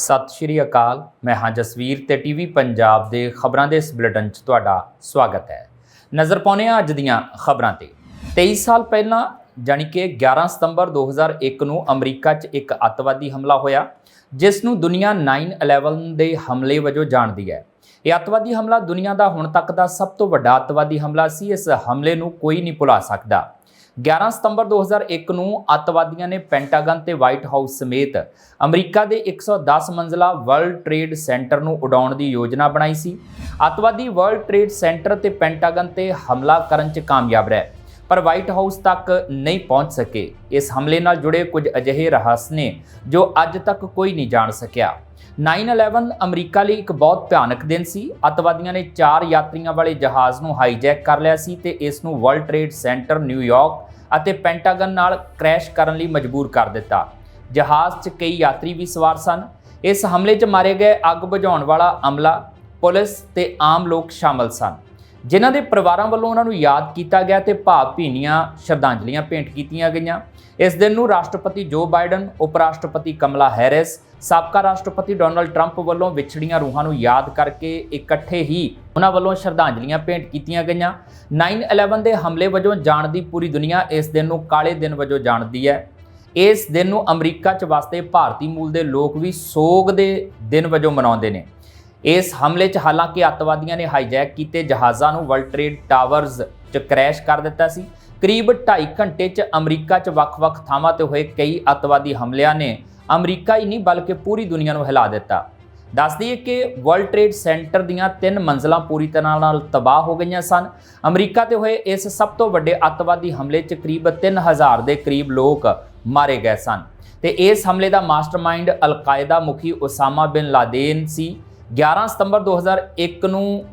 ਸਤਿ ਸ਼੍ਰੀ ਅਕਾਲ। ਮੈਂ ਹਾਂ ਜਸਵੀਰ ਤੇ ਟੀਵੀ ਪੰਜਾਬ ਦੇ ਖਬਰਾਂ ਦੇ ਇਸ ਬੁਲੇਟਿਨ 'ਚ ਤੁਹਾਡਾ ਸਵਾਗਤ ਹੈ। ਨਜ਼ਰ ਪਾਉਂਦੇ ਹਾਂ ਅੱਜ ਦੀਆਂ ਖਬਰਾਂ ਤੇ। 23 ਸਾਲ ਪਹਿਲਾਂ, ਜਾਣੀ ਕਿ 11 ਸਤੰਬਰ 2001 ਨੂੰ ਅਮਰੀਕਾ 'ਚ ਇੱਕ ਅੱਤਵਾਦੀ ਹਮਲਾ ਹੋਇਆ, ਜਿਸ ਨੂੰ ਦੁਨੀਆ 9/11 ਦੇ ਹਮਲੇ ਵਜੋਂ ਜਾਣਦੀ ਹੈ। ਇਹ ਅੱਤਵਾਦੀ ਹਮਲਾ ਦੁਨੀਆ ਦਾ ਹੁਣ ਤੱਕ ਦਾ ਸਭ ਤੋਂ ਵੱਡਾ ਅੱਤਵਾਦੀ ਹਮਲਾ ਸੀ। ਇਸ ਹਮਲੇ ਨੂੰ ਕੋਈ ਨਹੀਂ ਭੁਲਾ ਸਕਦਾ। 11 ਸਤੰਬਰ 2001 ਨੂੰ ਅੱਤਵਾਦੀਆਂ ਨੇ ਪੈਂਟਾਗਨ ਤੇ ਵਾਈਟ ਹਾਊਸ ਸਮੇਤ ਅਮਰੀਕਾ ਦੇ 110 ਮੰਜ਼ਲਾ ਵਰਲਡ ਟ੍ਰੇਡ ਸੈਂਟਰ ਨੂੰ ਉਡਾਉਣ ਦੀ ਯੋਜਨਾ ਬਣਾਈ ਸੀ। ਅੱਤਵਾਦੀ ਵਰਲਡ ਟ੍ਰੇਡ ਸੈਂਟਰ ਤੇ ਪੈਂਟਾਗਨ ਤੇ ਹਮਲਾ ਕਰਨ 'ਚ ਕਾਮਯਾਬ ਰਹੇ, ਪਰ ਵਾਈਟ ਹਾਊਸ ਤੱਕ ਨਹੀਂ ਪਹੁੰਚ ਸਕੇ। ਇਸ ਹਮਲੇ ਨਾਲ ਜੁੜੇ ਕੁਝ ਅਜਿਹੇ ਰਹੱਸ ਨੇ ਜੋ ਅੱਜ ਤੱਕ ਕੋਈ ਨਹੀਂ ਜਾਣ ਸਕਿਆ। 9/11 ਅਮਰੀਕਾ ਲਈ ਇੱਕ ਬਹੁਤ ਭਿਆਨਕ ਦਿਨ ਸੀ। ਅੱਤਵਾਦੀਆਂ ਨੇ ਚਾਰ ਯਾਤਰੀਆਂ ਵਾਲੇ ਜਹਾਜ਼ ਨੂੰ ਹਾਈਜੈਕ ਕਰ ਲਿਆ ਸੀ ਤੇ ਇਸ ਨੂੰ world trade centre New York ਅਤੇ ਪੈਂਟਾਗਨ ਨਾਲ ਕ੍ਰੈਸ਼ ਕਰਨ ਲਈ ਮਜਬੂਰ ਕਰ ਦਿੱਤਾ। ਜਹਾਜ਼ 'ਚ ਕਈ ਯਾਤਰੀ ਵੀ ਸਵਾਰ ਸਨ। ਇਸ ਹਮਲੇ 'ਚ ਮਾਰੇ ਗਏ ਅੱਗ ਬੁਝਾਉਣ ਵਾਲਾ ਅਮਲਾ, ਪੁਲਿਸ ਤੇ ਆਮ ਲੋਕ ਸ਼ਾਮਲ ਸਨ। ਜਿਨ੍ਹਾਂ ਦੇ ਪਰਿਵਾਰਾਂ ਵੱਲੋਂ ਉਹਨਾਂ ਨੂੰ ਯਾਦ ਕੀਤਾ ਗਿਆ ਤੇ ਭਾਵਭੀਨੀਆਂ ਸ਼ਰਧਾਂਜਲੀਆਂ ਭੇਂਟ ਕੀਤੀਆਂ ਗਈਆਂ। ਇਸ ਦਿਨ ਨੂੰ ਰਾਸ਼ਟਰਪਤੀ ਜੋ ਬਾਈਡਨ ਉਪ ਰਾਸ਼ਟਰਪਤੀ ਕਮਲਾ ਹੈਰਿਸ, ਸਾਬਕਾ ਰਾਸ਼ਟਰਪਤੀ ਡੋਨਲਡ ਟਰੰਪ ਵੱਲੋਂ ਵਿਛੜੀਆਂ ਰੂਹਾਂ ਨੂੰ ਯਾਦ ਕਰਕੇ ਇਕੱਠੇ ਹੀ ਉਹਨਾਂ ਵੱਲੋਂ ਸ਼ਰਧਾਂਜਲੀਆਂ ਭੇਂਟ ਕੀਤੀਆਂ ਗਈਆਂ। 9/11 ਦੇ ਹਮਲੇ ਵਜੋਂ ਜਾਣਦੀ ਪੂਰੀ ਦੁਨੀਆ ਇਸ ਦਿਨ ਨੂੰ ਕਾਲੇ ਦਿਨ ਵਜੋਂ ਜਾਣਦੀ ਹੈ। ਇਸ ਦਿਨ ਨੂੰ ਅਮਰੀਕਾ 'ਚ ਵਸਦੇ ਭਾਰਤੀ ਮੂਲ ਦੇ ਲੋਕ ਵੀ ਸੋਗ ਦੇ ਦਿਨ ਵਜੋਂ ਮਨਾਉਂਦੇ ਨੇ। ਇਸ ਹਮਲੇ 'ਚ ਹਾਲਾਂਕਿ ਅੱਤਵਾਦੀਆਂ ਨੇ ਹਾਈਜੈਕ ਕੀਤੇ ਜਹਾਜ਼ਾਂ ਨੂੰ ਵਰਲਡ ਟ੍ਰੇਡ ਟਾਵਰਜ਼ 'ਚ ਕ੍ਰੈਸ਼ ਕਰ ਦਿੱਤਾ ਸੀ। ਕਰੀਬ 2.5 ਘੰਟੇ 'ਚ ਅਮਰੀਕਾ 'ਚ ਵੱਖ-ਵੱਖ ਥਾਵਾਂ ਤੇ ਹੋਏ ਕਈ ਅੱਤਵਾਦੀ ਹਮਲਿਆਂ ਨੇ ਅਮਰੀਕਾ ਹੀ ਨਹੀਂ ਬਲਕਿ ਪੂਰੀ ਦੁਨੀਆ ਨੂੰ ਹਿਲਾ ਦਿੱਤਾ। ਦੱਸ ਦਈਏ ਕਿ ਵਰਲਡ ਟ੍ਰੇਡ ਸੈਂਟਰ ਦੀਆਂ ਤਿੰਨ ਮੰਜ਼ਲਾਂ ਪੂਰੀ ਤਰ੍ਹਾਂ ਨਾਲ ਤਬਾਹ ਹੋ ਗਈਆਂ ਸਨ। ਅਮਰੀਕਾ ਤੇ ਹੋਏ ਇਸ ਸਭ ਤੋਂ ਵੱਡੇ ਅੱਤਵਾਦੀ ਹਮਲੇ 'ਚ ਕਰੀਬ 3000 ਦੇ ਕਰੀਬ ਲੋਕ ਮਾਰੇ ਗਏ ਸਨ। ਤੇ ਇਸ ਹਮਲੇ ਦਾ ਮਾਸਟਰਮਾਈਂਡ ਅਲ-ਕਾਇਦਾ ਮੁਖੀ ਉਸਾਮਾ ਬਿਨ ਲਾਦੇਨ ਸੀ। 11 ਸਤੰਬਰ 2001 ਨੂੰ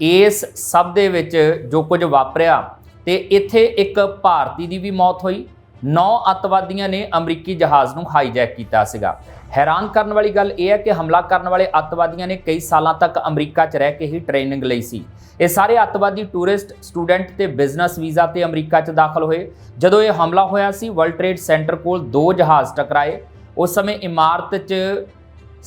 ਇਸ ਸਭ ਦੇ ਵਿੱਚ ਜੋ ਕੁਝ ਵਾਪਰਿਆ ਤੇ ਇੱਥੇ ਇੱਕ ਭਾਰਤੀ ਦੀ ਵੀ ਮੌਤ ਹੋਈ। ਨੌ ਅੱਤਵਾਦੀਆਂ ਨੇ ਅਮਰੀਕੀ ਜਹਾਜ਼ ਨੂੰ ਹਾਈਜੈਕ ਕੀਤਾ ਸੀਗਾ। ਹੈਰਾਨ ਕਰਨ ਵਾਲੀ ਗੱਲ ਇਹ ਹੈ ਕਿ ਹਮਲਾ ਕਰਨ ਵਾਲੇ ਅੱਤਵਾਦੀਆਂ ਨੇ ਕਈ ਸਾਲਾਂ ਤੱਕ ਅਮਰੀਕਾ 'ਚ ਰਹਿ ਕੇ ਹੀ ਟ੍ਰੇਨਿੰਗ ਲਈ ਸੀ। ਇਹ ਸਾਰੇ ਅੱਤਵਾਦੀ ਟੂਰਿਸਟ ਸਟੂਡੈਂਟ ਤੇ ਬਿਜ਼ਨਸ ਵੀਜ਼ਾ ਤੇ ਅਮਰੀਕਾ 'ਚ ਦਾਖਲ ਹੋਏ। ਜਦੋਂ ਇਹ ਹਮਲਾ ਹੋਇਆ ਸੀ ਵਰਲਡ ਟ੍ਰੇਡ ਸੈਂਟਰ ਕੋਲ ਦੋ ਜਹਾਜ਼ ਟਕਰਾਏ। ਉਸ ਸਮੇਂ ਇਮਾਰਤ 'ਚ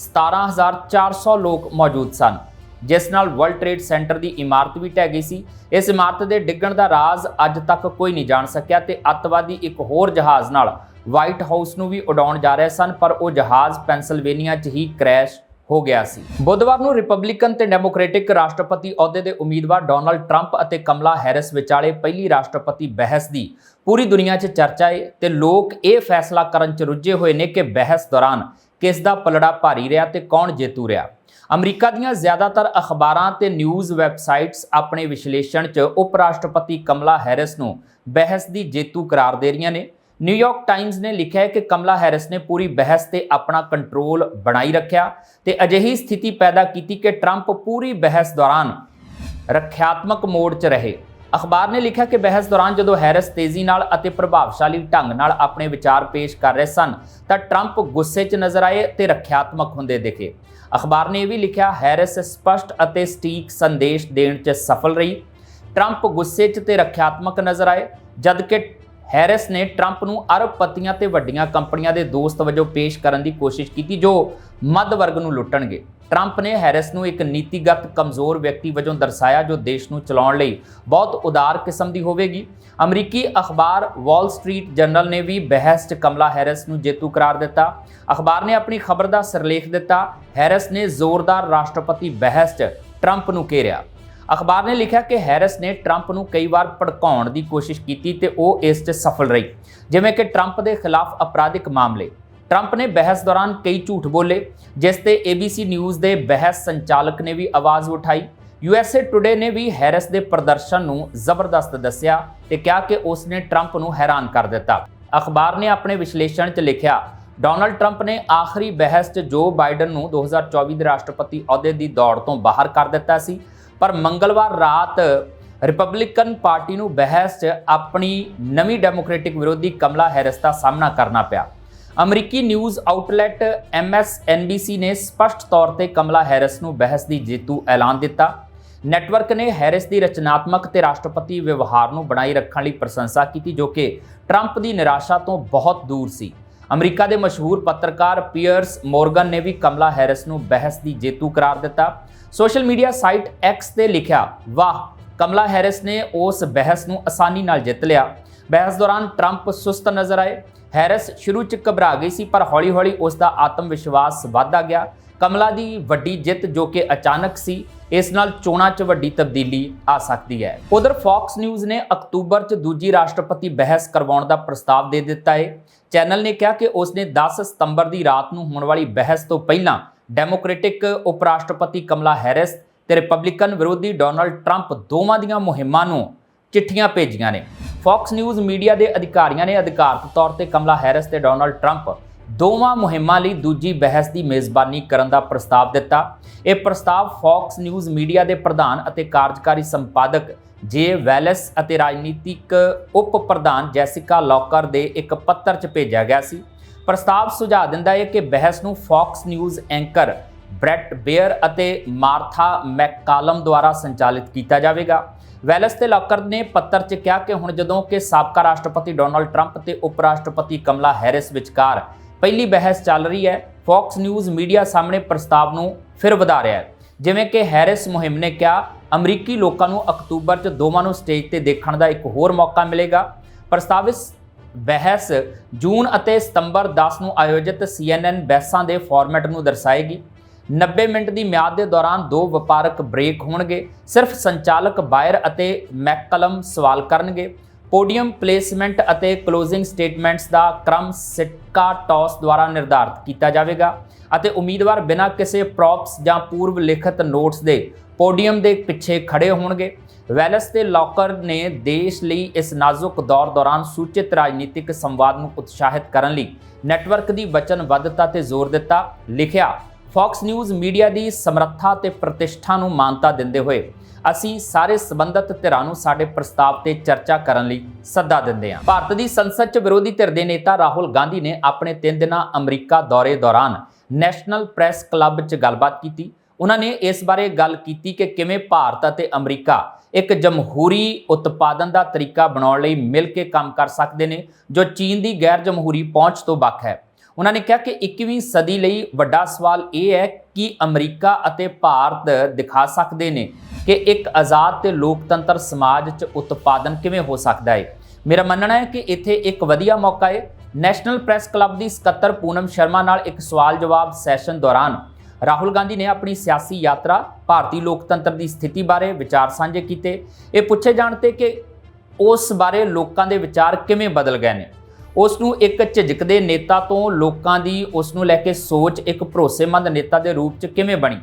17400 ਲੋਕ ਮੌਜੂਦ ਸਨ, ਜਿਸ ਨਾਲ ਵਰਲਡ ਟ੍ਰੇਡ ਸੈਂਟਰ ਦੀ ਇਮਾਰਤ ਵੀ ਢਹਿ ਗਈ ਸੀ। ਇਸ ਇਮਾਰਤ ਦੇ ਡਿੱਗਣ ਦਾ ਰਾਜ਼ ਅੱਜ ਤੱਕ ਕੋਈ ਨਹੀਂ ਜਾਣ ਸਕਿਆ ਤੇ ਅੱਤਵਾਦੀ ਇੱਕ ਹੋਰ ਜਹਾਜ਼ ਨਾਲ ਵਾਈਟ ਹਾਊਸ ਨੂੰ ਵੀ ਉਡਾਉਣ ਜਾ ਰਹੇ ਸਨ, ਪਰ ਉਹ ਜਹਾਜ਼ ਪੈਂਸਲਵੇਨੀਆ 'ਚ ਹੀ ਕ੍ਰੈਸ਼ ਹੋ ਗਿਆ ਸੀ। ਬੁੱਧਵਾਰ ਨੂੰ ਰਿਪਬਲਿਕਨ ਤੇ ਡੈਮੋਕ੍ਰੈਟਿਕ ਰਾਸ਼ਟਰਪਤੀ ਅਹੁਦੇ ਦੇ ਉਮੀਦਵਾਰ ਡੋਨਲਡ ਟਰੰਪ ਅਤੇ ਕਮਲਾ ਹੈਰਿਸ ਵਿਚਾਲੇ ਪਹਿਲੀ ਰਾਸ਼ਟਰਪਤੀ ਬਹਿਸ ਦੀ ਪੂਰੀ ਦੁਨੀਆ 'ਚ ਚਰਚਾ ਹੈ ਤੇ ਲੋਕ ਇਹ ਫੈਸਲਾ ਕਰਨ 'ਚ ਰੁੱਝੇ ਹੋਏ ਨੇ ਕਿ ਬਹਿਸ ਦੌਰਾਨ ਕਿਸ ਦਾ ਪਲੜਾ ਭਾਰੀ ਰਿਹਾ ਤੇ ਕੌਣ ਜੇਤੂ ਰਿਹਾ? ਅਮਰੀਕਾ ਦੀਆਂ ਜ਼ਿਆਦਾਤਰ ਅਖਬਾਰਾਂ ਤੇ ਨਿਊਜ਼ ਵੈਬਸਾਈਟਸ ਆਪਣੇ ਵਿਸ਼ਲੇਸ਼ਣ 'ਚ ਉਪ ਰਾਸ਼ਟਰਪਤੀ ਕਮਲਾ ਹੈਰਿਸ ਨੂੰ ਬਹਿਸ ਦੀ ਜੇਤੂ ਕਰਾਰ ਦੇ ਰਹੀਆਂ ਨੇ। ਨਿਊਯਾਰਕ ਟਾਈਮਜ਼ ਨੇ ਲਿਖਿਆ ਹੈ ਕਿ ਕਮਲਾ ਹੈਰਿਸ ਨੇ ਪੂਰੀ ਬਹਿਸ ਤੇ ਆਪਣਾ ਕੰਟਰੋਲ ਬਣਾਈ ਰੱਖਿਆ ਤੇ ਅਜਿਹੀ ਸਥਿਤੀ ਪੈਦਾ ਕੀਤੀ ਕਿ ਟਰੰਪ ਪੂਰੀ ਬਹਿਸ ਦੌਰਾਨ ਰੱਖਿਆਤਮਕ ਮੋਡ 'ਚ ਰਹੇ। ਅਖਬਾਰ ਨੇ ਲਿਖਿਆ ਕਿ ਬਹਿਸ ਦੌਰਾਨ ਜਦੋਂ ਹੈਰਿਸ ਤੇਜ਼ੀ ਨਾਲ ਅਤੇ ਪ੍ਰਭਾਵਸ਼ਾਲੀ ਢੰਗ ਨਾਲ ਆਪਣੇ ਵਿਚਾਰ ਪੇਸ਼ ਕਰ ਰਹੇ ਸਨ, ਤਾਂ ਟਰੰਪ ਗੁੱਸੇ 'ਚ ਨਜ਼ਰ ਆਏ ਤੇ ਰੱਖਿਆਤਮਕ ਹੁੰਦੇ ਦਿਖੇ। ਅਖਬਾਰ ਨੇ ਇਹ ਵੀ ਲਿਖਿਆ, ਹੈਰਿਸ ਸਪਸ਼ਟ ਅਤੇ ਸਟੀਕ ਸੰਦੇਸ਼ ਦੇਣ 'ਚ ਸਫਲ ਰਹੀ। ਟਰੰਪ ਗੁੱਸੇ 'ਚ ਤੇ ਰੱਖਿਆਤਮਕ ਨਜ਼ਰ ਆਏ, ਜਦਕਿ ਹੈਰਿਸ ਨੇ ਟਰੰਪ ਨੂੰ ਅਰਬਪਤੀਆਂ ਤੇ ਵੱਡੀਆਂ ਕੰਪਨੀਆਂ ਦੇ ਦੋਸਤ ਵਜੋਂ ਪੇਸ਼ ਕਰਨ ਦੀ ਕੋਸ਼ਿਸ਼ ਕੀਤੀ, ਜੋ ਮੱਧ ਵਰਗ ਨੂੰ ਲੁੱਟਣਗੇ। ਟਰੰਪ ਨੇ ਹੈਰਿਸ ਨੂੰ ਇੱਕ ਨੀਤੀਗਤ ਕਮਜ਼ੋਰ ਵਿਅਕਤੀ ਵਜੋਂ ਦਰਸਾਇਆ ਜੋ ਦੇਸ਼ ਨੂੰ ਚਲਾਉਣ ਲਈ ਬਹੁਤ ਉਦਾਰ ਕਿਸਮ ਦੀ ਹੋਵੇਗੀ। ਅਮਰੀਕੀ ਅਖਬਾਰ ਵਾਲ ਸਟਰੀਟ ਜਰਨਲ ਨੇ ਵੀ ਬਹਿਸ 'ਚ ਕਮਲਾ ਹੈਰਿਸ ਨੂੰ ਜੇਤੂ ਕਰਾਰ ਦਿੱਤਾ। ਅਖਬਾਰ ਨੇ ਆਪਣੀ ਖਬਰ ਦਾ ਸਿਰਲੇਖ ਦਿੱਤਾ। ਹੈਰਿਸ ਨੇ ਜ਼ੋਰਦਾਰ ਰਾਸ਼ਟਰਪਤੀ ਬਹਿਸ 'ਚ ਟਰੰਪ ਨੂੰ ਘੇਰਿਆ। ਅਖਬਾਰ ਨੇ ਲਿਖਿਆ ਕਿ ਹੈਰਿਸ ਨੇ ਟਰੰਪ ਨੂੰ ਕਈ ਵਾਰ ਭੜਕਾਉਣ ਦੀ ਕੋਸ਼ਿਸ਼ ਕੀਤੀ ਤੇ ਉਹ ਇਸ 'ਚ ਸਫਲ ਰਹੀ, ਜਿਵੇਂ ਕਿ ਟਰੰਪ ਦੇ ਖਿਲਾਫ ਅਪਰਾਧਿਕ ਮਾਮਲੇ। ਟਰੰਪ ਨੇ ਬਹਿਸ ਦੌਰਾਨ ਕਈ ਝੂਠ ਬੋਲੇ ਜਿਸ ਤੇ ABC ਨਿਊਜ਼ ਦੇ ਬਹਿਸ ਸੰਚਾਲਕ ਨੇ ਵੀ ਆਵਾਜ਼ ਉਠਾਈ USA ਟੁਡੇ ਨੇ ਵੀ ਹੈਰਿਸ ਦੇ ਪ੍ਰਦਰਸ਼ਨ ਨੂੰ ਜ਼ਬਰਦਸਤ ਦੱਸਿਆ ਤੇ ਕਿਹਾ ਕਿ ਉਸ ਨੇ ਟਰੰਪ ਨੂੰ ਹੈਰਾਨ ਕਰ ਦਿੱਤਾ ਅਖਬਾਰ ਨੇ ਆਪਣੇ ਵਿਸ਼ਲੇਸ਼ਣ 'ਚ ਲਿਖਿਆ ਡੋਨਲਡ ਟਰੰਪ ਨੇ ਆਖਰੀ ਬਹਿਸ 'ਚ ਜੋ ਬਾਈਡਨ ਨੂੰ 2024 ਦੇ ਰਾਸ਼ਟਰਪਤੀ ਅਹੁਦੇ ਦੀ ਦੌੜ ਤੋਂ ਬਾਹਰ ਕਰ ਦਿੱਤਾ ਸੀ ਪਰ ਮੰਗਲਵਾਰ ਰਾਤ ਰਿਪਬਲਿਕਨ ਪਾਰਟੀ ਨੂੰ ਬਹਿਸ 'ਚ ਆਪਣੀ ਨਵੀਂ ਡੈਮੋਕ੍ਰੈਟਿਕ ਵਿਰੋਧੀ ਕਮਲਾ ਹੈਰਿਸ ਦਾ ਸਾਹਮਣਾ ਕਰਨਾ ਪਿਆ ਅਮਰੀਕੀ ਨਿਊਜ਼ ਆਊਟਲੈਟ MSNBC ਨੇ ਸਪਸ਼ਟ ਤੌਰ ਤੇ ਕਮਲਾ ਹੈਰਿਸ ਨੂੰ ਬਹਿਸ ਦੀ ਜੇਤੂ ਐਲਾਨ ਦਿੱਤਾ। ਨੈਟਵਰਕ ਨੇ ਹੈਰਿਸ ਦੀ ਰਚਨਾਤਮਕ ਤੇ ਰਾਸ਼ਟਰਪਤੀ ਵਿਵਹਾਰ ਨੂੰ ਬਣਾਈ ਰੱਖਣ ਲਈ ਪ੍ਰਸ਼ੰਸਾ ਕੀਤੀ, ਜੋ ਕਿ ਟਰੰਪ ਦੀ ਨਿਰਾਸ਼ਾ ਤੋਂ ਬਹੁਤ ਦੂਰ ਸੀ। ਅਮਰੀਕਾ ਦੇ ਮਸ਼ਹੂਰ ਪੱਤਰਕਾਰ ਪੀਅਰਸ ਮੋਰਗਨ ਨੇ ਵੀ ਕਮਲਾ ਹੈਰਿਸ ਨੂੰ ਬਹਿਸ ਦੀ ਜੇਤੂ ਕਰਾਰ ਦਿੱਤਾ। ਸੋਸ਼ਲ ਮੀਡੀਆ ਸਾਈਟ X ਤੇ ਲਿਖਿਆ, ਵਾਹ, ਕਮਲਾ ਹੈਰਿਸ ਨੇ ਉਸ ਬਹਿਸ ਨੂੰ ਆਸਾਨੀ ਨਾਲ ਜਿੱਤ ਲਿਆ। ਬਹਿਸ ਦੌਰਾਨ ਟਰੰਪ ਸੁਸਤ ਨਜ਼ਰ ਆਏ। ਹੈਰਿਸ ਸ਼ੁਰੂ 'ਚ ਘਬਰਾ ਗਈ ਸੀ, ਪਰ ਹੌਲੀ-ਹੌਲੀ ਉਸ ਦਾ ਆਤਮ ਵਿਸ਼ਵਾਸ ਵਧਦਾ ਗਿਆ। ਕਮਲਾ ਦੀ ਵੱਡੀ ਜਿੱਤ ਜੋ ਕਿ ਅਚਾਨਕ ਸੀ, ਇਸ ਨਾਲ ਚੋਣਾਂ 'ਚ ਵੱਡੀ ਤਬਦੀਲੀ ਆ ਸਕਦੀ ਹੈ। ਉਧਰ ਫੌਕਸ ਨਿਊਜ਼ ਨੇ ਅਕਤੂਬਰ 'ਚ ਦੂਜੀ ਰਾਸ਼ਟਰਪਤੀ ਬਹਿਸ ਕਰਵਾਉਣ ਦਾ ਪ੍ਰਸਤਾਵ ਦੇ ਦਿੱਤਾ ਹੈ। ਚੈਨਲ ਨੇ ਕਿਹਾ ਕਿ ਉਸ ਨੇ 10 ਸਤੰਬਰ ਦੀ ਰਾਤ ਨੂੰ ਹੋਣ ਵਾਲੀ ਬਹਿਸ ਤੋਂ ਪਹਿਲਾਂ ਡੈਮੋਕ੍ਰੈਟਿਕ ਉਪ ਰਾਸ਼ਟਰਪਤੀ ਕਮਲਾ ਹੈਰਿਸ ਤੇ ਰਿਪਬਲਿਕਨ ਵਿਰੋਧੀ ਡੋਨਲਡ ਟਰੰਪ ਦੋਵਾਂ ਦੀਆਂ ਮੁਹਿੰਮਾਂ ਨੂੰ ਚਿੱਠੀਆਂ ਭੇਜੀਆਂ ਨੇ। ਫੌਕਸ ਨਿਊਜ਼ ਮੀਡੀਆ ਦੇ ਅਧਿਕਾਰੀਆਂ ਨੇ ਅਧਿਕਾਰਤ ਤੌਰ ਤੇ ਕਮਲਾ ਹੈਰਿਸ ਤੇ ਡੋਨਲਡ ਟਰੰਪ ਦੋਵਾਂ ਮੁਹਿੰਮਾਂ ਲਈ ਦੂਜੀ ਬਹਿਸ ਦੀ ਮੇਜ਼ਬਾਨੀ ਕਰਨ ਦਾ ਪ੍ਰਸਤਾਵ ਦਿੱਤਾ। ਇਹ ਪ੍ਰਸਤਾਵ ਫੌਕਸ ਨਿਊਜ਼ ਮੀਡੀਆ ਦੇ ਪ੍ਰਧਾਨ ਅਤੇ ਕਾਰਜਕਾਰੀ ਸੰਪਾਦਕ ਜੇ ਵੈਲਸ ਅਤੇ ਰਾਜਨੀਤਿਕ ਉਪ ਪ੍ਰਧਾਨ ਜੈਸਿਕਾ ਲੌਕਰ ਦੇ ਇੱਕ ਪੱਤਰ 'ਚ ਭੇਜਿਆ ਗਿਆ ਸੀ। ਪ੍ਰਸਤਾਵ ਸੁਝਾਅ ਦਿੰਦਾ ਹੈ ਕਿ ਬਹਿਸ ਨੂੰ Fox News anchor Bret Baier ਅਤੇ ਮਾਰਥਾ ਮੈਕਕਾਲਮ ਦੁਆਰਾ ਸੰਚਾਲਿਤ ਕੀਤਾ ਜਾਵੇਗਾ। ਵੈਲਸ ਤੇ ਲੌਕਰ ਨੇ ਪੱਤਰ 'ਚ ਕਿਹਾ ਕਿ ਹੁਣ ਜਦੋਂ ਕਿ ਸਾਬਕਾ ਰਾਸ਼ਟਰਪਤੀ ਡੋਨਲਡ ਟਰੰਪ ਤੇ ਉਪ ਰਾਸ਼ਟਰਪਤੀ ਕਮਲਾ ਹੈਰਿਸ ਵਿਚਕਾਰ ਪਹਿਲੀ ਬਹਿਸ ਚੱਲ ਰਹੀ ਹੈ, ਫੌਕਸ ਨਿਊਜ਼ ਮੀਡੀਆ ਸਾਹਮਣੇ ਪ੍ਰਸਤਾਵ ਨੂੰ ਫਿਰ ਵਧਾ ਰਿਹਾ ਹੈ। ਜਿਵੇਂ ਕਿ ਹੈਰਿਸ ਮੁਹਿੰਮ ਨੇ ਕਿਹਾ, ਅਮਰੀਕੀ ਲੋਕਾਂ ਨੂੰ ਅਕਤੂਬਰ 'ਚ ਦੋਵਾਂ ਨੂੰ ਸਟੇਜ ਤੇ ਦੇਖਣ ਦਾ ਇੱਕ ਹੋਰ ਮੌਕਾ ਮਿਲੇਗਾ। ਪ੍ਰਸਤਾਵਿਤ ਬਹਿਸ ਜੂਨ ਅਤੇ ਸਤੰਬਰ 10 ਨੂੰ ਆਯੋਜਿਤ CNN ਬਹਿਸਾਂ ਦੇ ਫਾਰਮੈਟ ਨੂੰ ਦਰਸਾਏਗੀ। 90 ਮਿੰਟ ਦੀ ਮਿਆਦ ਦੇ ਦੌਰਾਨ ਦੋ ਵਪਾਰਕ ਬ੍ਰੇਕ ਹੋਣਗੇ। ਸਿਰਫ ਸੰਚਾਲਕ, ਬਾਇਰ ਅਤੇ ਮੈਕਕਲਮ ਸਵਾਲ ਕਰਨਗੇ। ਪੋਡੀਅਮ ਪਲੇਸਮੈਂਟ ਅਤੇ ਕਲੋਜ਼ਿੰਗ ਸਟੇਟਮੈਂਟਸ ਦਾ ਕ੍ਰਮ ਸਿੱਕਾ ਟਾਸ ਦੁਆਰਾ ਨਿਰਧਾਰਤ ਕੀਤਾ ਜਾਵੇਗਾ ਅਤੇ ਉਮੀਦਵਾਰ ਬਿਨਾਂ ਕਿਸੇ ਪ੍ਰੋਪਸ ਜਾਂ ਪੂਰਵ ਲਿਖਤ ਨੋਟਸ ਦੇ ਪੋਡੀਅਮ ਦੇ ਪਿੱਛੇ ਖੜੇ ਹੋਣਗੇ। ਵੈਲਸ ਤੇ ਲੌਕਰ ਨੇ ਦੇਸ਼ ਲਈ ਇਸ ਨਾਜ਼ੁਕ ਦੌਰ ਦੌਰਾਨ ਸੂਚਿਤ ਰਾਜਨੀਤਿਕ ਸੰਵਾਦ ਨੂੰ ਉਤਸ਼ਾਹਿਤ ਕਰਨ ਲਈ ਨੈਟਵਰਕ ਦੀ ਵਚਨਬੱਧਤਾ ਤੇ ਜ਼ੋਰ ਦਿੱਤਾ, ਲਿਖਿਆ ਫੌਕਸ ਨਿਊਜ਼ ਮੀਡੀਆ ਦੀ ਸਮਰੱਥਾ ਤੇ ਪ੍ਰਤਿਸ਼ਠਾ ਨੂੰ ਮਾਨਤਾ ਦਿੰਦੇ ਹੋਏ ਅਸੀਂ ਸਾਰੇ ਸਬੰਧਤ ਧਿਰਾਂ ਨੂੰ ਸਾਡੇ ਪ੍ਰਸਤਾਵ ਤੇ ਚਰਚਾ ਕਰਨ ਲਈ ਸੱਦਾ ਦਿੰਦੇ ਹਾਂ। ਭਾਰਤ ਦੀ ਸੰਸਦ 'ਚ ਵਿਰੋਧੀ ਧਿਰ ਦੇ ਨੇਤਾ ਰਾਹੁਲ ਗਾਂਧੀ ਨੇ ਆਪਣੇ 3 ਦਿਨਾਂ ਅਮਰੀਕਾ ਦੌਰੇ ਦੌਰਾਨ ਨੈਸ਼ਨਲ ਪ੍ਰੈਸ ਕਲੱਬ 'ਚ ਗੱਲਬਾਤ ਕੀਤੀ। ਉਹਨਾਂ ਨੇ ਇਸ ਬਾਰੇ ਗੱਲ ਕੀਤੀ ਕਿ ਕਿਵੇਂ ਭਾਰਤ ਅਤੇ ਅਮਰੀਕਾ ਇੱਕ ਜਮਹੂਰੀ ਉਤਪਾਦਨ ਦਾ ਤਰੀਕਾ ਬਣਾਉਣ ਲਈ ਮਿਲ ਕੇ ਕੰਮ ਕਰ ਸਕਦੇ ਨੇ, ਜੋ ਚੀਨ ਦੀ ਗੈਰ ਜਮਹੂਰੀ ਪਹੁੰਚ ਤੋਂ ਵੱਖ ਹੈ। ਉਹਨਾਂ ਨੇ ਕਿਹਾ ਕਿ 21ਵੀਂ ਸਦੀ ਲਈ ਵੱਡਾ ਸਵਾਲ ਇਹ ਹੈ ਕਿ ਅਮਰੀਕਾ ਅਤੇ ਭਾਰਤ ਦਿਖਾ ਸਕਦੇ ਨੇ ਕਿ ਇੱਕ ਆਜ਼ਾਦ ਤੇ ਲੋਕਤੰਤਰ ਸਮਾਜ 'ਚ ਉਤਪਾਦਨ ਕਿਵੇਂ ਹੋ ਸਕਦਾ ਹੈ। ਮੇਰਾ ਮੰਨਣਾ ਹੈ ਕਿ ਇੱਥੇ ਇੱਕ ਵਧੀਆ ਮੌਕਾ ਹੈ। ਨੈਸ਼ਨਲ ਪ੍ਰੈਸ ਕਲੱਬ ਦੀ ਸਕੱਤਰ ਪੂਨਮ ਸ਼ਰਮਾ ਨਾਲ ਇੱਕ ਸਵਾਲ ਜਵਾਬ ਸੈਸ਼ਨ ਦੌਰਾਨ ਰਾਹੁਲ ਗਾਂਧੀ ਨੇ ਆਪਣੀ ਸਿਆਸੀ ਯਾਤਰਾ ਭਾਰਤੀ ਲੋਕਤੰਤਰ ਦੀ ਸਥਿਤੀ ਬਾਰੇ ਵਿਚਾਰ ਸਾਂਝੇ ਕੀਤੇ। ਇਹ ਪੁੱਛੇ ਜਾਣ ਤੇ ਕਿ ਉਸ ਬਾਰੇ ਲੋਕਾਂ ਦੇ ਵਿਚਾਰ ਕਿਵੇਂ ਬਦਲ ਗਏ ਨੇ। ਉਸ ਨੂੰ ਇੱਕ ਝਿਜਕਦੇ ਨੇਤਾ ਤੋਂ ਲੋਕਾਂ ਦੀ ਉਸ ਨੂੰ ਲੈ ਕੇ ਸੋਚ, ਇੱਕ ਭਰੋਸੇਮੰਦ ਨੇਤਾ ਦੇ ਰੂਪ 'ਚ ਕਿਵੇਂ ਬਣੀ?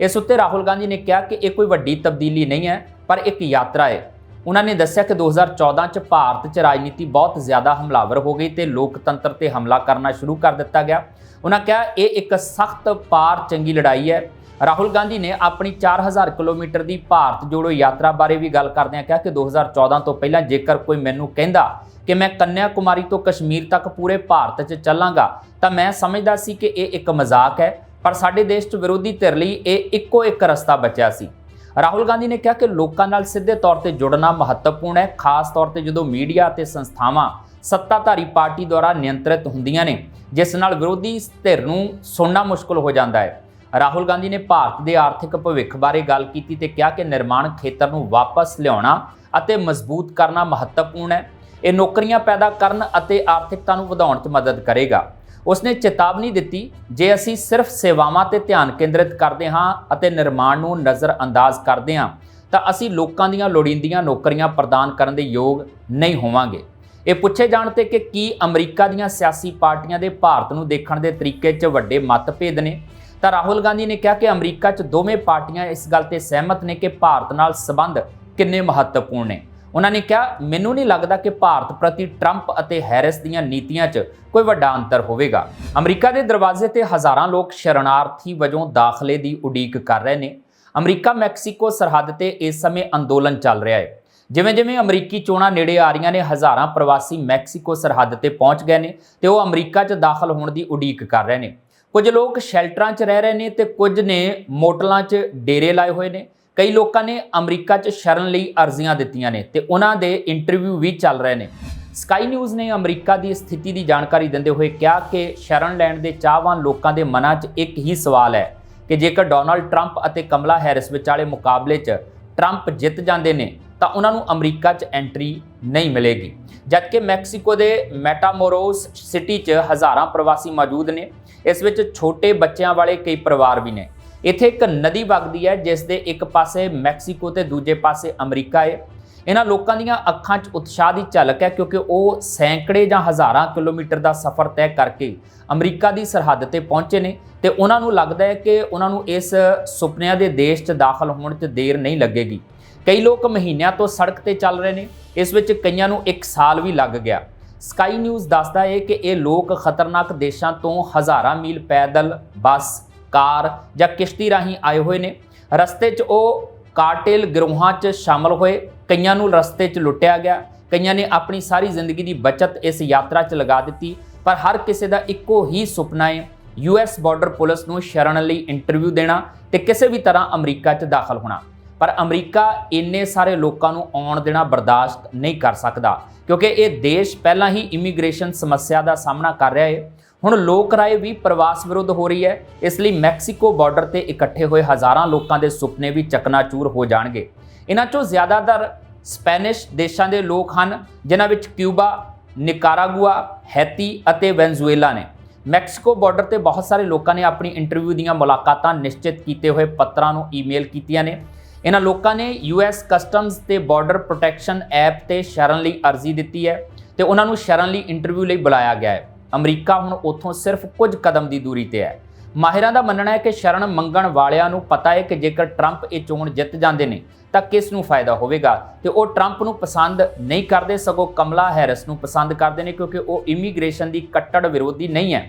ਇਸ ਉੱਤੇ ਰਾਹੁਲ ਗਾਂਧੀ ਨੇ ਕਿਹਾ ਕਿ ਇਹ ਕੋਈ ਵੱਡੀ ਤਬਦੀਲੀ ਨਹੀਂ ਹੈ, ਪਰ ਇੱਕ ਯਾਤਰਾ ਹੈ। ਉਹਨਾਂ ਨੇ ਦੱਸਿਆ ਕਿ 2014 'ਚ ਭਾਰਤ 'ਚ ਰਾਜਨੀਤੀ ਬਹੁਤ ਜ਼ਿਆਦਾ ਹਮਲਾਵਰ ਹੋ ਗਈ ਤੇ ਲੋਕਤੰਤਰ ਤੇ ਹਮਲਾ ਕਰਨਾ ਸ਼ੁਰੂ ਕਰ ਦਿੱਤਾ ਗਿਆ। ਉਹਨਾਂ ਕਿਹਾ, ਇਹ ਇੱਕ ਸਖਤ ਪਾਰ ਚੰਗੀ ਲੜਾਈ ਹੈ। ਰਾਹੁਲ ਗਾਂਧੀ ਨੇ ਆਪਣੀ 4000 ਕਿਲੋਮੀਟਰ ਦੀ ਭਾਰਤ ਜੋੜੋ ਯਾਤਰਾ ਬਾਰੇ ਵੀ ਗੱਲ ਕਰਦਿਆਂ ਕਿਹਾ ਕਿ 2014 ਤੋਂ ਪਹਿਲਾਂ ਜੇਕਰ ਕੋਈ ਮੈਨੂੰ ਕਹਿੰਦਾ ਕਿ ਮੈਂ ਕੰਨਿਆ ਕੁਮਾਰੀ ਤੋਂ ਕਸ਼ਮੀਰ ਤੱਕ ਪੂਰੇ ਭਾਰਤ 'ਚ ਚੱਲਾਂਗਾ, ਤਾਂ ਮੈਂ ਸਮਝਦਾ ਸੀ ਕਿ ਇਹ ਇੱਕ ਮਜ਼ਾਕ ਹੈ, ਪਰ ਸਾਡੇ ਦੇਸ਼ 'ਚ ਵਿਰੋਧੀ ਧਿਰ ਲਈ ਇਹ ਇੱਕੋ ਇੱਕ ਰਸਤਾ ਬਚਿਆ ਸੀ। ਰਾਹੁਲ ਗਾਂਧੀ ਨੇ ਕਿਹਾ ਕਿ ਲੋਕਾਂ ਨਾਲ ਸਿੱਧੇ ਤੌਰ ਤੇ ਜੁੜਨਾ ਮਹੱਤਵਪੂਰਨ ਹੈ, ਖਾਸ ਤੌਰ ਤੇ ਜਦੋਂ ਮੀਡੀਆ ਅਤੇ ਸੰਸਥਾਵਾਂ ਸੱਤਾਧਾਰੀ ਪਾਰਟੀ ਦੁਆਰਾ ਨਿਯੰਤਰਿਤ ਹੁੰਦੀਆਂ ਨੇ, ਜਿਸ ਨਾਲ ਵਿਰੋਧੀ ਧਿਰ ਨੂੰ ਸੁਣਨਾ ਮੁਸ਼ਕਲ ਹੋ ਜਾਂਦਾ ਹੈ। ਰਾਹੁਲ ਗਾਂਧੀ ਨੇ ਭਾਰਤ ਦੇ ਆਰਥਿਕ ਭਵਿੱਖ ਬਾਰੇ ਗੱਲ ਕੀਤੀ ਤੇ ਕਿਹਾ ਕਿ ਨਿਰਮਾਣ ਖੇਤਰ ਨੂੰ ਵਾਪਸ ਲਿਆਉਣਾ ਅਤੇ ਮਜ਼ਬੂਤ ਕਰਨਾ ਮਹੱਤਵਪੂਰਨ ਹੈ। ਇਹ ਨੌਕਰੀਆਂ ਪੈਦਾ ਕਰਨ ਅਤੇ ਆਰਥਿਕਤਾ ਨੂੰ ਵਧਾਉਣ 'ਚ ਮਦਦ ਕਰੇਗਾ। ਉਸਨੇ ਚੇਤਾਵਨੀ ਦਿੱਤੀ, ਜੇ ਅਸੀਂ ਸਿਰਫ ਸੇਵਾਵਾਂ ਤੇ ਧਿਆਨ ਕੇਂਦਰਿਤ ਕਰਦੇ ਹਾਂ ਅਤੇ ਨਿਰਮਾਣ ਨੂੰ ਨਜ਼ਰਅੰਦਾਜ਼ ਕਰਦੇ ਹਾਂ, ਤਾਂ ਅਸੀਂ ਲੋਕਾਂ ਦੀਆਂ ਲੋੜੀਂਦੀਆਂ ਨੌਕਰੀਆਂ ਪ੍ਰਦਾਨ ਕਰਨ ਦੇ ਯੋਗ ਨਹੀਂ ਹੋਵਾਂਗੇ। ਇਹ ਪੁੱਛੇ ਜਾਣ ਤੇ ਕਿ ਕੀ ਅਮਰੀਕਾ ਦੀਆਂ ਸਿਆਸੀ ਪਾਰਟੀਆਂ ਦੇ ਭਾਰਤ ਨੂੰ ਦੇਖਣ ਦੇ ਤਰੀਕੇ 'ਚ ਵੱਡੇ ਮਤਭੇਦ ਨੇ? ਤਾਂ ਰਾਹੁਲ ਗਾਂਧੀ ਨੇ ਕਿਹਾ ਕਿ ਅਮਰੀਕਾ 'ਚ ਦੋਵੇਂ ਪਾਰਟੀਆਂ ਇਸ ਗੱਲ ਤੇ ਸਹਿਮਤ ਨੇ ਕਿ ਭਾਰਤ ਨਾਲ ਸਬੰਧ ਕਿੰਨੇ ਮਹੱਤਵਪੂਰਨ ਨੇ। ਉਹਨਾਂ ਨੇ ਕਿਹਾ, ਮੈਨੂੰ ਨਹੀਂ ਲੱਗਦਾ ਕਿ ਭਾਰਤ ਪ੍ਰਤੀ ਟਰੰਪ ਅਤੇ ਹੈਰਿਸ ਦੀਆਂ ਨੀਤੀਆਂ 'ਚ ਕੋਈ ਵੱਡਾ ਅੰਤਰ ਹੋਵੇਗਾ। ਅਮਰੀਕਾ ਦੇ ਦਰਵਾਜ਼ੇ ਤੇ ਹਜ਼ਾਰਾਂ ਲੋਕ ਸ਼ਰਨਾਰਥੀ ਵਜੋਂ ਦਾਖਲੇ ਦੀ ਉਡੀਕ ਕਰ ਰਹੇ ਨੇ। ਅਮਰੀਕਾ ਮੈਕਸੀਕੋ ਸਰਹੱਦ ਤੇ ਇਸ ਸਮੇਂ ਅੰਦੋਲਨ ਚੱਲ ਰਿਹਾ ਹੈ। ਜਿਵੇਂ-ਜਿਵੇਂ ਅਮਰੀਕੀ ਚੋਣਾਂ ਨੇੜੇ ਆ ਰਹੀਆਂ ਨੇ, ਹਜ਼ਾਰਾਂ ਪ੍ਰਵਾਸੀ ਮੈਕਸੀਕੋ ਸਰਹੱਦ ਤੇ ਪਹੁੰਚ ਗਏ ਨੇ ਤੇ ਉਹ ਅਮਰੀਕਾ 'ਚ ਦਾਖਲ ਹੋਣ ਦੀ ਉਡੀਕ ਕਰ ਰਹੇ ਨੇ। ਕੁਝ ਲੋਕ ਸ਼ੈਲਟਰਾਂ 'ਚ ਰਹਿ ਰਹੇ ਨੇ ਤੇ ਕੁਝ ਨੇ ਮੋਟਲਾਂ 'ਚ ਡੇਰੇ ਲਾਏ ਹੋਏ ਨੇ। ਕਈ ਲੋਕਾਂ ਨੇ ਅਮਰੀਕਾ 'ਚ ਸ਼ਰਨ ਲਈ ਅਰਜ਼ੀਆਂ ਦਿੱਤੀਆਂ ਨੇ ਤੇ ਉਹਨਾਂ ਦੇ ਇੰਟਰਵਿਊ ਵੀ ਚੱਲ ਰਹੇ ਨੇ। ਸਕਾਈ ਨਿਊਜ਼ ਨੇ ਅਮਰੀਕਾ ਦੀ ਸਥਿਤੀ ਦੀ ਜਾਣਕਾਰੀ ਦਿੰਦੇ ਹੋਏ ਕਿਹਾ ਕਿ ਸ਼ਰਨ ਲੈਣ ਦੇ ਚਾਹਵਾਨ ਲੋਕਾਂ ਦੇ ਮਨਾਂ 'ਚ ਇੱਕ ਹੀ ਸਵਾਲ ਹੈ ਕਿ ਜੇਕਰ ਡੋਨਲਡ ਟਰੰਪ ਅਤੇ ਕਮਲਾ ਹੈਰਿਸ ਵਿਚਾਲੇ ਮੁਕਾਬਲੇ 'ਚ ਟਰੰਪ ਜਿੱਤ ਜਾਂਦੇ ਨੇ, ਤਾਂ ਉਹਨਾਂ ਨੂੰ ਅਮਰੀਕਾ 'ਚ ਐਂਟਰੀ ਨਹੀਂ ਮਿਲੇਗੀ। ਜਦਕਿ ਮੈਕਸੀਕੋ ਦੇ ਮੈਟਾਮੋਰੋਸ ਸਿਟੀ 'ਚ ਹਜ਼ਾਰਾਂ ਪ੍ਰਵਾਸੀ ਮੌਜੂਦ ਨੇ, ਇਸ ਵਿੱਚ ਛੋਟੇ ਬੱਚਿਆਂ ਵਾਲੇ ਕਈ ਪਰਿਵਾਰ ਵੀ ਨੇ। ਇੱਥੇ ਇੱਕ ਨਦੀ ਵਗਦੀ ਹੈ, ਜਿਸ ਦੇ ਇੱਕ ਪਾਸੇ ਮੈਕਸੀਕੋ ਤੇ ਦੂਜੇ ਪਾਸੇ ਅਮਰੀਕਾ ਹੈ ਇਹਨਾਂ ਲੋਕਾਂ ਦੀਆਂ ਅੱਖਾਂ 'ਚ ਉਤਸ਼ਾਹ ਦੀ ਝਲਕ ਹੈ, ਕਿਉਂਕਿ ਉਹ ਸੈਂਕੜੇ ਜਾਂ ਹਜ਼ਾਰਾਂ ਕਿਲੋਮੀਟਰ ਦਾ ਸਫ਼ਰ ਤੈਅ ਕਰਕੇ ਅਮਰੀਕਾ ਦੀ ਸਰਹੱਦ ਤੇ ਪਹੁੰਚੇ ਨੇ ਤੇ ਉਹਨਾਂ ਨੂੰ ਲੱਗਦਾ ਹੈ ਕਿ ਉਹਨਾਂ ਨੂੰ ਇਸ ਸੁਪਨਿਆਂ ਦੇ ਦੇਸ਼ 'ਚ ਦਾਖਲ ਹੋਣ 'ਚ ਦੇਰ ਨਹੀਂ ਲੱਗੇਗੀ। ਕਈ ਲੋਕ ਮਹੀਨਿਆਂ ਤੋਂ ਸੜਕ ਤੇ ਚੱਲ ਰਹੇ ਨੇ, ਇਸ ਵਿੱਚ ਕਈਆਂ ਨੂੰ 1 ਸਾਲ ਵੀ ਲੱਗ ਗਿਆ। ਸਕਾਈ ਨਿਊਜ਼ ਦੱਸਦਾ ਹੈ ਕਿ ਇਹ ਲੋਕ ਖਤਰਨਾਕ ਦੇਸ਼ਾਂ ਤੋਂ ਹਜ਼ਾਰਾਂ ਮੀਲ ਪੈਦਲ ਬੱਸ ਕਾਰ ਜਾਂ ਕਿਸ਼ਤੀ ਰਾਹੀਂ ਆਏ ਹੋਏ ਨੇ। ਰਸਤੇ 'ਚ ਉਹ ਕਾਰਟੇਲ ਗਿਰੋਹਾਂ 'ਚ ਸ਼ਾਮਲ ਹੋਏ। ਕਈਆਂ ਨੂੰ ਰਸਤੇ 'ਚ ਲੁੱਟਿਆ ਗਿਆ। ਕਈਆਂ ਨੇ ਆਪਣੀ ਸਾਰੀ ਜ਼ਿੰਦਗੀ ਦੀ ਬਚਤ ਇਸ ਯਾਤਰਾ 'ਚ ਲਗਾ ਦਿੱਤੀ। ਪਰ ਹਰ ਕਿਸੇ ਦਾ ਇੱਕੋ ਹੀ ਸੁਪਨਾ ਹੈ ਯੂਐਸ ਬਾਰਡਰ ਪੁਲਿਸ ਨੂੰ ਸ਼ਰਨ ਲਈ ਇੰਟਰਵਿਊ ਦੇਣਾ ਤੇ ਕਿਸੇ ਵੀ ਤਰ੍ਹਾਂ ਅਮਰੀਕਾ 'ਚ ਦਾਖਲ ਹੋਣਾ। ਪਰ ਅਮਰੀਕਾ ਇੰਨੇ ਸਾਰੇ ਲੋਕਾਂ ਨੂੰ ਆਉਣ ਦੇਣਾ ਬਰਦਾਸ਼ਤ ਨਹੀਂ ਕਰ ਸਕਦਾ, ਕਿਉਂਕਿ ਇਹ ਦੇਸ਼ ਪਹਿਲਾਂ ਹੀ ਇਮੀਗ੍ਰੇਸ਼ਨ ਸਮੱਸਿਆ ਦਾ ਸਾਹਮਣਾ ਕਰ ਰਿਹਾ ਹੈ ਹੁਣ ਲੋਕ ਰਾਏ ਵੀ ਪ੍ਰਵਾਸ ਵਿਰੁੱਧ ਹੋ ਰਹੀ ਹੈ। ਇਸ ਲਈ ਮੈਕਸੀਕੋ ਬਾਰਡਰ ਤੇ ਇਕੱਠੇ ਹੋਏ ਹਜ਼ਾਰਾਂ ਲੋਕਾਂ ਦੇ ਸੁਪਨੇ ਵੀ ਚਕਨਾਚੂਰ ਹੋ ਜਾਣਗੇ। ਇਹਨਾਂ ਚੋਂ ਜ਼ਿਆਦਾਤਰ ਸਪੈਨਿਸ਼ ਦੇਸ਼ਾਂ ਦੇ ਲੋਕ ਹਨ, ਜਿਨ੍ਹਾਂ ਵਿੱਚ ਕਿਊਬਾ, ਨਿਕਾਰਾਗੁਆ, ਹੈਤੀ ਅਤੇ ਵੈਨਜ਼ੂਏਲਾ ਨੇ। ਮੈਕਸੀਕੋ ਬਾਰਡਰ ਤੇ ਬਹੁਤ ਸਾਰੇ ਲੋਕਾਂ ਨੇ ਆਪਣੀ ਇੰਟਰਵਿਊ ਦੀਆਂ ਮੁਲਾਕਾਤਾਂ ਨਿਸ਼ਚਿਤ ਕੀਤੇ ਹੋਏ ਪੱਤਰਾਂ ਨੂੰ ਈਮੇਲ ਕੀਤੀਆਂ ਨੇ। ਇਹਨਾਂ ਲੋਕਾਂ ਨੇ ਯੂਐਸ ਕਸਟਮਸ ਤੇ ਬਾਰਡਰ ਪ੍ਰੋਟੈਕਸ਼ਨ ਐਪ ਤੇ ਸ਼ਰਨ ਲਈ ਅਰਜ਼ੀ ਦਿੱਤੀ ਹੈ ਤੇ ਉਹਨਾਂ ਨੂੰ ਸ਼ਰਨ ਲਈ ਇੰਟਰਵਿਊ ਲਈ ਬੁਲਾਇਆ ਗਿਆ ਹੈ। ਅਮਰੀਕਾ ਹੁਣ ਉੱਥੋਂ ਸਿਰਫ ਕੁਝ ਕਦਮ ਦੀ ਦੂਰੀ ਤੇ ਹੈ। ਮਾਹਿਰਾਂ ਦਾ ਮੰਨਣਾ ਹੈ ਕਿ ਸ਼ਰਨ ਮੰਗਣ ਵਾਲਿਆਂ ਨੂੰ ਪਤਾ ਹੈ ਕਿ ਜੇਕਰ ਟਰੰਪ ਇਹ ਚੋਣ ਜਿੱਤ ਜਾਂਦੇ ਨੇ, ਤਾਂ ਕਿਸ ਨੂੰ ਫਾਇਦਾ ਹੋਵੇਗਾ? ਤੇ ਉਹ ਟਰੰਪ ਨੂੰ ਪਸੰਦ ਨਹੀਂ ਕਰਦੇ, ਸਗੋਂ ਕਮਲਾ ਹੈਰਿਸ ਨੂੰ ਪਸੰਦ ਕਰਦੇ ਨੇ, ਕਿਉਂਕਿ ਉਹ ਇਮੀਗ੍ਰੇਸ਼ਨ ਦੀ ਕੱਟੜ ਵਿਰੋਧੀ ਨਹੀਂ ਹੈ।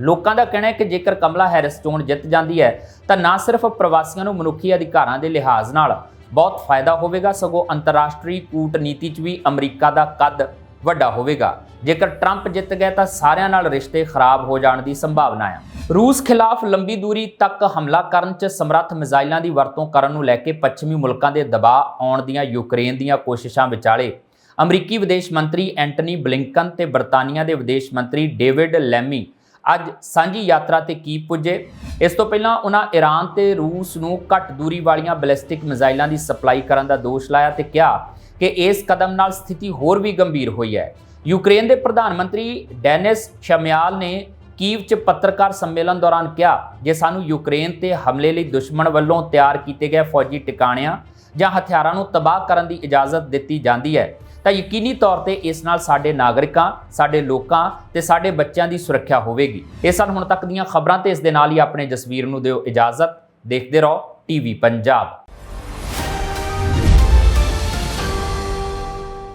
ਲੋਕਾਂ ਦਾ ਕਹਿਣਾ ਹੈ ਕਿ ਜੇਕਰ ਕਮਲਾ ਹੈਰਿਸ ਚੋਣ ਜਿੱਤ ਜਾਂਦੀ ਹੈ, ਤਾਂ ਨਾ ਸਿਰਫ ਪ੍ਰਵਾਸੀਆਂ ਨੂੰ ਮਨੁੱਖੀ ਅਧਿਕਾਰਾਂ ਦੇ ਲਿਹਾਜ਼ ਨਾਲ ਬਹੁਤ ਫਾਇਦਾ ਹੋਵੇਗਾ, ਸਗੋਂ ਅੰਤਰਰਾਸ਼ਟਰੀ ਕੂਟਨੀਤੀ 'ਚ ਵੀ ਅਮਰੀਕਾ ਦਾ ਕੱਦ ਵੱਡਾ ਹੋਵੇਗਾ। ਜੇਕਰ ਟਰੰਪ ਜਿੱਤ ਗਏ ਤਾਂ ਸਾਰਿਆਂ ਨਾਲ ਰਿਸ਼ਤੇ ਖਰਾਬ ਹੋ ਜਾਣ ਦੀ ਸੰਭਾਵਨਾ ਆ। ਰੂਸ ਖਿਲਾਫ ਲੰਬੀ ਦੂਰੀ ਤੱਕ ਹਮਲਾ ਕਰਨ 'ਚ ਸਮਰੱਥ ਮਿਜ਼ਾਈਲਾਂ ਦੀ ਵਰਤੋਂ ਕਰਨ ਨੂੰ ਲੈ ਕੇ ਪੱਛਮੀ ਮੁਲਕਾਂ ਦੇ ਦਬਾਅ ਆਉਣ ਦੀਆਂ ਯੂਕਰੇਨ ਦੀਆਂ ਕੋਸ਼ਿਸ਼ਾਂ ਵਿਚਾਲੇ, ਅਮਰੀਕੀ ਵਿਦੇਸ਼ ਮੰਤਰੀ ਐਂਟਨੀ ਬਲਿੰਕਨ ਤੇ ਬਰਤਾਨੀਆ ਦੇ ਵਿਦੇਸ਼ ਮੰਤਰੀ ਡੇਵਿਡ ਲੈਮੀ ਅੱਜ ਸਾਂਝੀ ਯਾਤਰਾ ਤੇ ਕੀ ਪੁੱਜੇ? ਇਸ ਤੋਂ ਪਹਿਲਾਂ ਉਹਨਾਂ ਈਰਾਨ ਤੇ ਰੂਸ ਨੂੰ ਘੱਟ ਦੂਰੀ ਵਾਲੀਆਂ ਬੈਲਿਸਟਿਕ ਮਿਜ਼ਾਈਲਾਂ ਦੀ ਸਪਲਾਈ ਕਰਨ ਦਾ ਦੋਸ਼ ਲਾਇਆ ਤੇ ਕਿਹਾ ਕਿ ਇਸ ਕਦਮ ਨਾਲ ਸਥਿਤੀ ਹੋਰ ਵੀ ਗੰਭੀਰ ਹੋਈ ਹੈ। ਯੂਕਰੇਨ ਦੇ ਪ੍ਰਧਾਨ ਮੰਤਰੀ ਡੈਨਿਸ ਸ਼ਮਿਆਲ ਨੇ ਕੀਵ 'ਚ ਪੱਤਰਕਾਰ ਸੰਮੇਲਨ ਦੌਰਾਨ ਕਿਹਾ ਜੇ ਸਾਨੂੰ ਯੂਕਰੇਨ ਤੇ ਹਮਲੇ ਲਈ ਦੁਸ਼ਮਣ ਵੱਲੋਂ ਤਿਆਰ ਕੀਤੇ ਗਏ ਫੌਜੀ ਟਿਕਾਣਿਆਂ ਜਾਂ ਹਥਿਆਰਾਂ ਨੂੰ ਤਬਾਹ ਕਰਨ ਦੀ ਇਜਾਜ਼ਤ ਦਿੱਤੀ ਜਾਂਦੀ ਹੈ। ਤਾਂ ਯਕੀਨੀ ਤੌਰ ਤੇ ਇਸ ਨਾਲ ਸਾਡੇ ਨਾਗਰਿਕਾਂ, ਸਾਡੇ ਲੋਕਾਂ ਤੇ ਸਾਡੇ ਬੱਚਿਆਂ ਦੀ ਸੁਰੱਖਿਆ ਹੋਵੇਗੀ। ਇਹ ਸਨ ਹੁਣ ਤੱਕ ਦੀਆਂ ਖਬਰਾਂ ਤੇ ਇਸ ਦੇ ਨਾਲ ਹੀ ਆਪਣੇ ਜਸਵੀਰ ਨੂੰ ਦਿਓ ਇਜਾਜ਼ਤ। ਦੇਖਦੇ ਰਹੋ, ਟੀਵੀ ਪੰਜਾਬ।